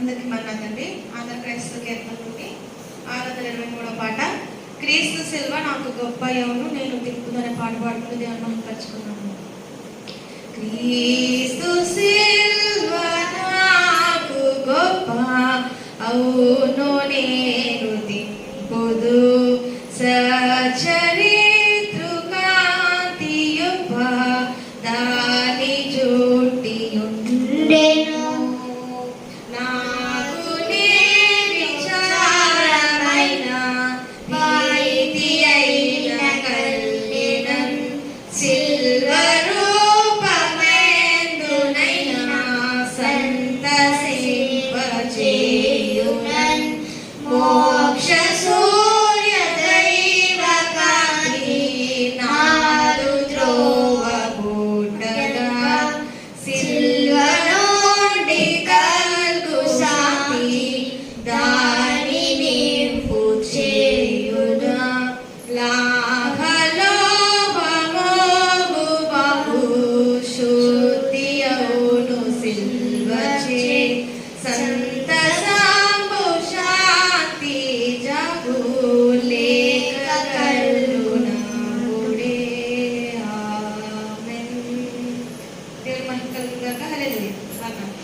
అందరికి మన్నదండి ఆంధ్ర క్రైస్తవ కీర్తన నుండి ఆరు వందల ఇరవై మూడో పాట. క్రీస్తు సిల్వ నాకు గొప్ప ఎవరు నేను తిప్పుదనే పాట పాడుతూ దేవుని మహిమపరుచుకున్నాను. క్రీస్తు సిల్వ నాకు గొప్ప అవును నేను తిప్పుదు. సచరి దాని చోటి ఉండేను దారిని చేయున లాభలో బలోగు బహుశుద్ధి అవును సిల్వచే సంత సాంబు శాంతి జగులే కరుణాడే ఆమెన్. దేవుని మహిమ కలుగుగాక. హల్లెలూయా. ఆమేన్.